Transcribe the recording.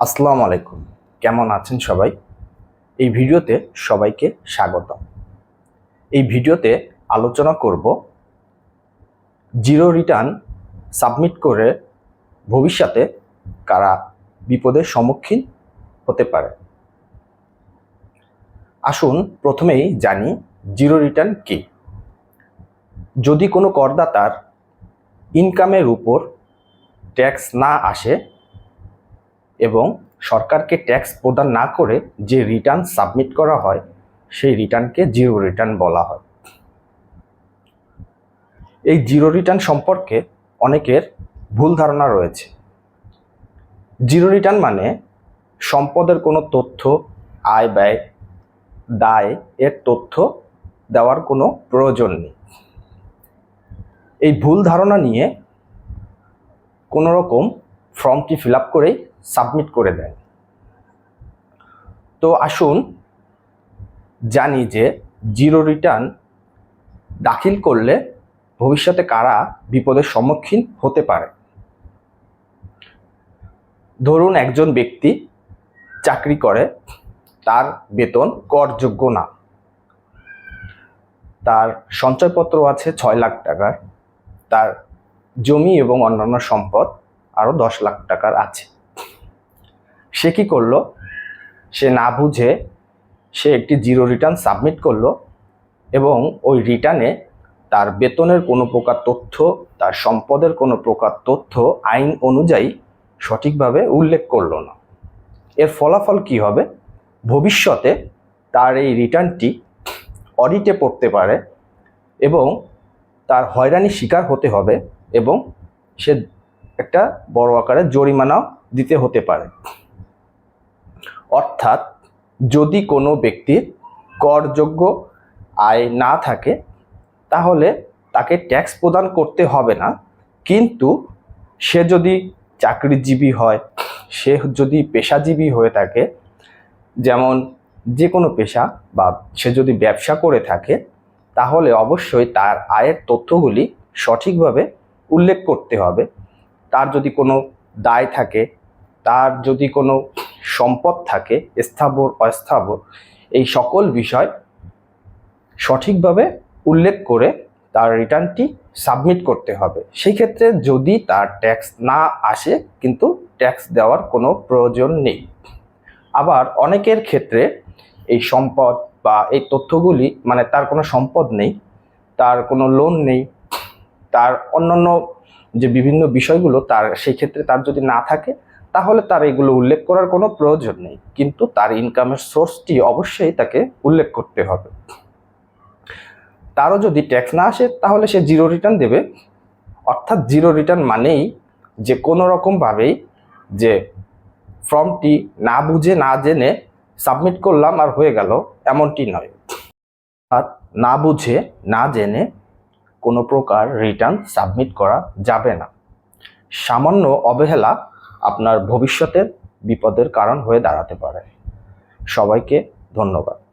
আসসালামু আলাইকুম। কেমন আছেন সবাই? এই ভিডিওতে সবাইকে স্বাগত এই ভিডিওতে আলোচনা করব জিরো রিটার্ন সাবমিট করে ভবিষ্যতে কারা বিপদের সম্মুখীন হতে পারে। আসুন প্রথমেই জানি জিরো রিটার্ন কি। যদি কোনো করদাতার ইনকামের উপর ট্যাক্স না আসে এবং সরকারকে ট্যাক্স প্রদান না করে যে রিটার্ন সাবমিট করা হয়, সেই রিটার্নকে জিরো রিটার্ন বলা হয়। এই জিরো রিটার্ন সম্পর্কে অনেকের ভুল ধারণা রয়েছে। জিরো রিটার্ন মানে সম্পদের কোনো তথ্য, আয়, ব্যয়, দায় এর তথ্য দেওয়ার কোনো প্রয়োজন নেই। এই ভুল ধারণা নিয়ে কোনো রকম ফর্মটি ফিল আপ করেই সাবমিট করে দেন। তো আসুন জানি যে জিরো রিটার্ন দাখিল করলে ভবিষ্যতে কারা বিপদের সম্মুখীন হতে পারে। ধরুন একজন ব্যক্তি চাকরি করে, তার বেতন করযোগ্য না। তার সঞ্চয়পত্র আছে ছয় লাখ টাকার, তার জমি এবং অন্যান্য সম্পদ আরও দশ লাখ টাকার আছে। সে কি করল? সে না বুঝে সে একটি জিরো রিটার্ন সাবমিট করল এবং ওই রিটার্নে তার বেতনের কোনো প্রকার তথ্য, তার সম্পদের কোনো প্রকার তথ্য, আইন অনুযায়ী সঠিকভাবে উল্লেখ করল না। এর ফলাফল কি হবে? ভবিষ্যতে তার এই রিটার্নটি অডিটে পড়তে পারে এবং তার হয়রানি শিকার হতে হবে এবং সে একটা বড় আকারে জরিমানাও দিতে হতে পারে। অর্থাৎ যদি কোনো ব্যক্তির করযোগ্য আয় না থাকে, তাহলে তাকে ট্যাক্স প্রদান করতে হবে না। কিন্তু সে যদি চাকরিজীবী হয়, সে যদি পেশাজীবী হয়ে থাকে, যেমন যে কোনো পেশা বা সে যদি ব্যবসা করে থাকে, তাহলে অবশ্যই তার আয়ের তথ্যগুলি সঠিকভাবে উল্লেখ করতে হবে। তার যদি কোনো দায় থাকে, তার যদি কোনো সম্পদ থাকে, স্থাবর, অস্থাবর, এই সকল বিষয় সঠিকভাবে উল্লেখ করে তার রিটার্নটি সাবমিট করতে হবে। সেই ক্ষেত্রে যদি তার ট্যাক্স না আসে, কিন্তু ট্যাক্স দেওয়ার কোনো প্রয়োজন নেই। আবার অনেকের ক্ষেত্রে এই সম্পদ বা এই তথ্যগুলি মানে তার কোনো সম্পদ নেই, তার কোনো লোন নেই, তার অন্যান্য যে বিভিন্ন বিষয়গুলো, তার, সেই ক্ষেত্রে তার যদি না থাকে তাহলে তার এগুলো উল্লেখ করার কোনো প্রয়োজন নেই। কিন্তু তার ইনকামের সোর্সটি অবশ্যই তাকে উল্লেখ করতে হবে। তারও যদি ট্যাক্স না আসে, তাহলে সে জিরো রিটার্ন দেবে। অর্থাৎ জিরো রিটার্ন মানেই যে কোনো রকমভাবেই যে ফর্মটি না বুঝে, না জেনে সাবমিট করলাম আর হয়ে গেল, এমনটি নয়। অর্থাৎ না বুঝে, না জেনে কোনো প্রকার রিটার্ন সাবমিট করা যাবে না। সামান্য অবহেলা আপনার ভবিষ্যতের বিপদের কারণ হয়ে দাঁড়াতে পারে। সবাইকে ধন্যবাদ।